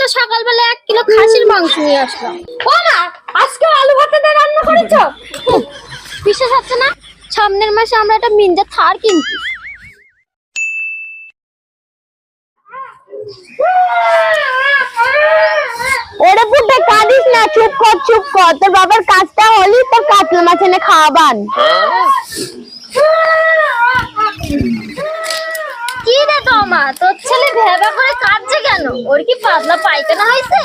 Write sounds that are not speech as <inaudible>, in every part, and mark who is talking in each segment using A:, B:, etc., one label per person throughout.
A: তো সকালবেলা এক কিলো খাসির মাংস নিয়ে আসলাম। ও মা আজকে আলু ভাতে দিয়ে রান্না করেছ? বিশ্বাস হচ্ছে না? সামনের মাসে আমরা একটা মিঞ্জা থার কিনছি।
B: ওরে পুটে কাঁদিস না চুপ কর চুপ কর। তোর বাবার কাজটা হলি তোর কাতলা মাছ এনে খাওয়াবান।
A: রে তোমা তোর ছেলে ভেবা করে কাঁদছে কেন? ওর কি পাতলা পায়খানা হয়েছে?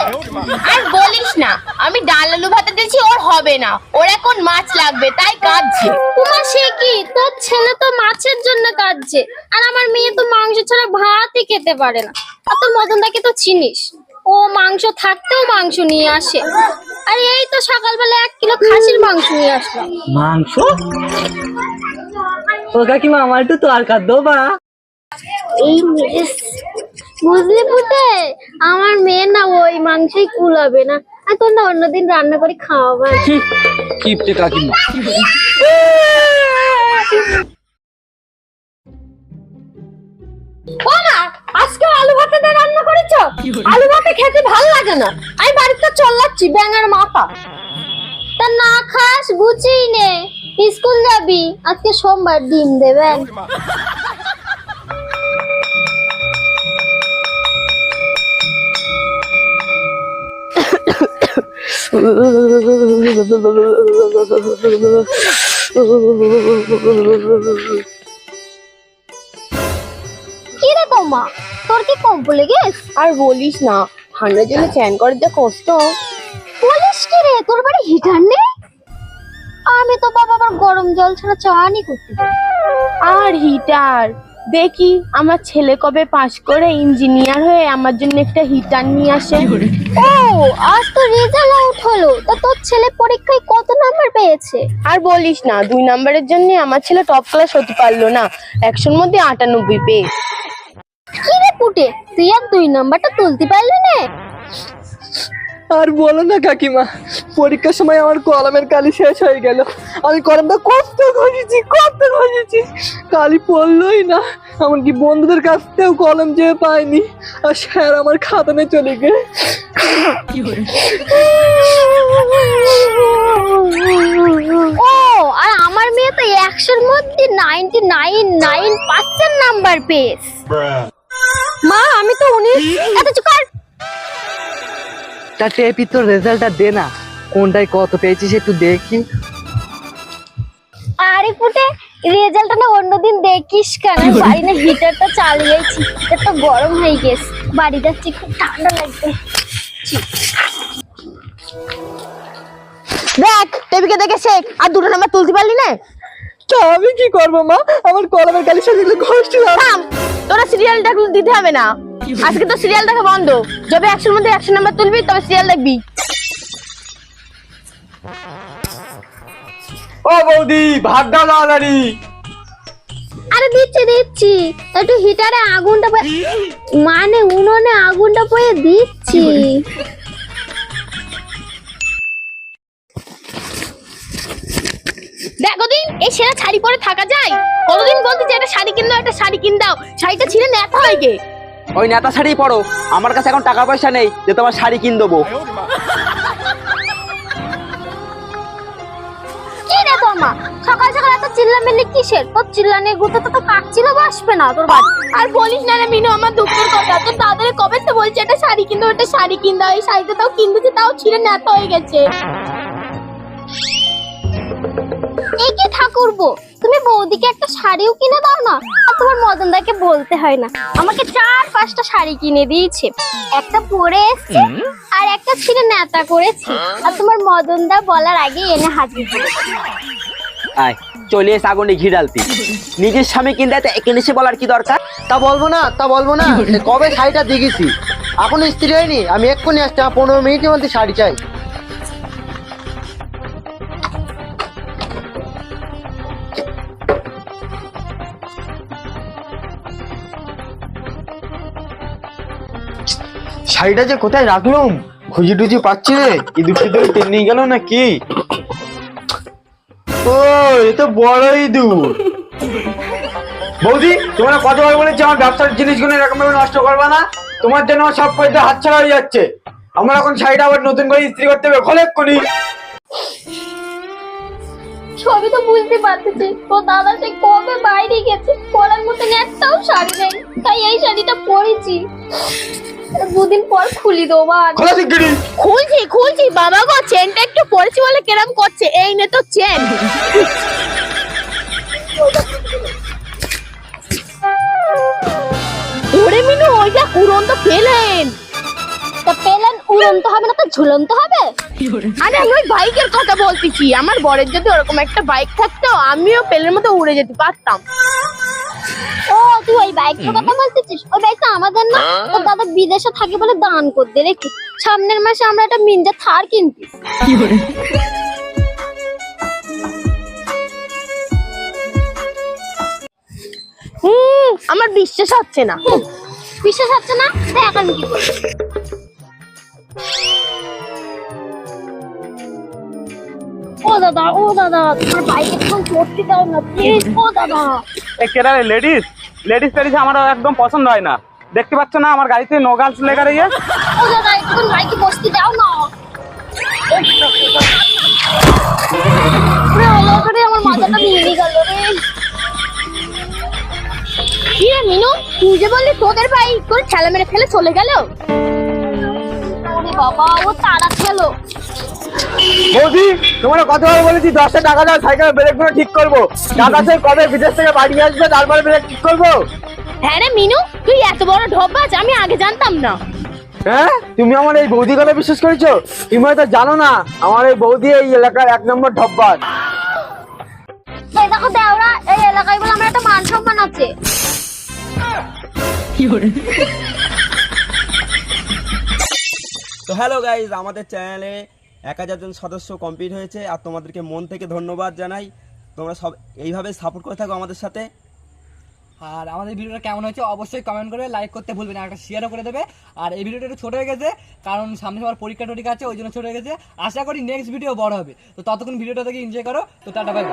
B: আর বলিস না আমি ডাল আলু ভাতে দিয়েছি ওর হবে না। ওর এখন মাছ লাগবে তাই কাঁদছে।
A: তোমার সে কি? তোর ছেলে তো মাছের জন্য কাঁদছে আর আমার মেয়ে তো মাংস ছাড়া ভাতই খেতে পারে না। আর তোর মদনদাকে তো চিনিস ও মাংস থাকতেও মাংস নিয়ে আসে। আর এই তো সকালবেলা এক কিলো খাসির মাংস নিয়ে আসলাম।
C: মাংস? ও কাকিমা আমার একটু তরকার দেবা
A: এই বুঝলি পুতে? আমার মেয়ে না ওই মাংসই কুলাবে না। আর তোর না অন্যদিন রান্না করে খাওয়াবে।
C: কিপটে কাকিমা?
A: আজকে আলু ভাতে রান্না করেছ? আলু ভাতে খেতে ভালো লাগে না। আমি বাড়িতে চল্লাচ্ছি ব্যাঙের মাথা। তা না খাস নে। স্কুল যাবি আজকে সোমবার ডিম দেবেন তোমা তোর কি কম কম্প লেগেস
B: আর বলিস না ঠান্ডার জন্য চ্যান করার যা কষ্ট।
A: বলিস কি রে তোর বাড়ি হিটার নেই? আমি তো বাবা আবার গরম জল ছাড়া চানই করতে।
B: আর হিটার দেখি আমার ছেলে কবে পাশ করে ইঞ্জিনিয়ার হয়ে আমার জন্য একটা হিটার নিয়ে আসে।
A: ও আজ তো রেজাল্ট আউট হলো। তা তোর ছেলে পরীক্ষায় কত নাম্বার পেয়েছে?
B: আর বলিস না দুই নাম্বারের জন্য আমার ছেলে টপ ক্লাস হতে পারল না। একশোর মধ্যে আটানব্বই পেয়ে।
A: কি রে পুটে? তুই আর দুই নাম্বারটা তুলতে পারলি না?
C: আর বলো না কাকিমা পরীক্ষার সময় আমার কলমের কালি শেষ হয়ে গেল। আমি কলমটা কত ঘষেছি কত ঘষেছি। কালি পড়লোই না এমনকি বন্ধুদের কাছ থেকেও কলম যেয়ে পাইনি আর স্যার আমার খাতানে চলে গে
A: ও আর আমার মেয়ে তো একশোর মধ্যে ninety nine nine percent number পেয়েছে মা আমি তো উনিশ এত চুপ কর।
C: তা টেপি তোর রেজাল্টটা দে না। কোনটায় কত পেয়েছিস একটু দেখি।
A: আরে ফুটে রেজাল্টটা না অন্যদিন দেখিস কেন? বাড়ি না হিটারটা চালিয়েছি হিটারটা গরম হয়ে গেছে। বাড়ি যাচ্ছি খুব ঠান্ডা লাগবে
B: দেখ টেবিকে দেখে শেখ আর দুটো নাম্বার তুলতে পারলি না?
C: তা আমি কি করব মা? আমার কলমের কালি শেষ গেলে ঘষছিলাম
B: তোরা সিরিয়ালটা দিতে হবে না। আজকে তো সিরিয়াল দেখা বন্ধ। যবে একশোর মধ্যে একশো নাম্বার তুলবি তবে সিরিয়াল দেখবি।
D: ও বৌদি ভাত দাও তাড়াতাড়ি।
A: আরে দিচ্ছি দিচ্ছি। একটু হিটারে আগুনটা পয়ে- মানে উনুনে আগুনটা পয়ে দিচ্ছি।
B: দেখো দিন এই সেরা শাড়ি পরে থাকা যায়? কতদিন বলতে যে একটা শাড়ি কিন দাও একটা শাড়ি কিন দাও। শাড়িটা ছিঁড়ে নেতা হয়ে গে
D: ওই নেতা শাড়ি পরো। আমার কাছে এখন টাকা পয়সা নেই যে তোমার শাড়ি কিন দেবো।
A: কি রে তোমা সকাল সকাল এত চিল্লামিল্লি কিসের? তোর চিল্লানি গুতে তো তো কাকছিল বাসবে না তোর বাড়ি।
B: আর বলিস না রে মিনু আমার দুঃখের কথা। তোর দাদারে কবে তো বলছে একটা শাড়ি শাড়ি এই শাড়িটা তাও কিনতেছে তাও ছিঁড়ে নেতা হয়ে গেছে।
A: এই কি ঠাকুরবো তুমি বৌদিকে একটা শাড়িও কিনে দাও না? আর তোমার মদনদাকে বলতে হয় না। আমাকে চার পাঁচটা শাড়ি কিনে দিয়েছে। একটা পরে এসছে আর একটা ছিঁড়ে নেতা করেছি। আর তোমার মদনদা বলার আগে এনে হাজির
D: আয় চলে এসে আগুনে ঘি ডালতি নিজের স্বামী কিনতে এখানে এসে বলার কি দরকার?
E: তা বলব না তা বলব না। <laughs> কবে শাড়িটা দেখেছি এখন স্ত্রী হয়নি। আমি এক্ষুনি আসছি আমার পনেরো মিনিটের মধ্যে শাড়ি চাই। শাড়িটা যে কোথায় রাখলাম? খুঁজি টুজি পাচ্ছি রে। ইঁদুর টিদুর টেনে গেল না কি ও এ তো বড় ইঁদুর।
D: বৌদি, তোমরা কতবার বলেছি আমার ব্যবসার জিনিসগুলো এরকম ভাবে নষ্ট করবা না?
F: তোমার জন্য সব পয়সা হাতছাড়া হয়ে যাচ্ছে। আমার এখন শাড়িটা আবার নতুন করে ইস্ত্রি করতে হবে। খোলে এক্ষুনি
A: সবই তো বুঝতে পারতেছি। তো দাদা সে কবে বাইরে গেছে? পরার মতন একটাও শাড়ি নেই। তাই এই শাড়িটা পরেছি। দুদিন পর খুলি দেবো
F: খোলা শিগগিরি
B: খুলছি খুলছি বাবা গো চেনটা একটু পড়েছি বলে কেরাম করছে? এই নে তো চেন ওরে মিনু ওইটা উড়ন্ত পেলেন।
A: তা পেলেন উড়ন্ত হবে না তো ঝুলন্ত হবে?
B: আরে আমি ওই বাইকের কথা বলতেছি। আমার বরের যদি ওরকম একটা বাইক থাকতো আমিও পেলের মতো উড়ে যেতে পারতাম।
A: ও তুই ওই কথা বলতেছিস? ওই বাইকটা আমাদের না তোর দাদা বিদেশে থাকে বলে দান করতে। রেখে সামনের মাসে আমরা একটা মিনজা থার কিনতি
B: হুম আমার বিশ্বাস হচ্ছে না।
A: বিশ্বাস হচ্ছে না? দেখ আমি কি করব ও দাদা ও দাদা তোমার বাইকে এখন চড়তে দাও না প্লিজ ও দাদা।
G: এ কেরা লেডিস লেডিস লেডিস আমার একদম পছন্দ হয় না। দেখতে পাচ্ছ না, আমার গাড়িতে নো। গার্লস লেখা রয়েছে
B: তুই যে বললি তোদের বাইক তোর ঠেলা মেরে ফেলে চলে গেল?
A: বাবা, ও তাড়া খেলো
F: বৌদি তোমার কতবার বলেছি দশটা টাকা দাও সাইকেল ব্রেকগুলো ঠিক করব। দাদা সে কবে বিদেশ থেকে বাড়ি আসবে তারপরে ব্রেক ঠিক করব?
B: হ্যাঁ রে মিনু তুই এত বড় ঢোবাজ আমি আগে জানতাম না।
F: হ্যাঁ? তুমি আমার এই বৌদি কথা বিশ্বাস করেছ? তুমি হয়তো জানো না আমার এই বৌদি এই এলাকার এক নম্বর ঢব্বার
A: এই দেখো দেওরা এই এলাকায় বলে আমার একটা মান সম্মান আছে।
D: তো হ্যালো গাইজ আমাদের চ্যানেলে এক জন সদস্য কমপ্লিট হয়েছে আর তোমাদেরকে মন থেকে ধন্যবাদ জানাই। তোমরা সব এইভাবে সাপোর্ট করে থাকো আমাদের সাথে।
C: আর আমাদের ভিডিওটা কেমন হয়েছে অবশ্যই কমেন্ট করে লাইক করতে ভুলবে না একটা শেয়ারও করে দেবে। আর এই ভিডিওটা একটু ছোটো হয়ে গেছে কারণ সামনে সবার পরীক্ষা টরীক্ষা আছে ওই জন্য ছোটো হয়ে গেছে। আশা করি নেক্সট ভিডিও বড় হবে। তো ততক্ষণ ভিডিওটা দেখে এনজয় করো তো টাটা বাই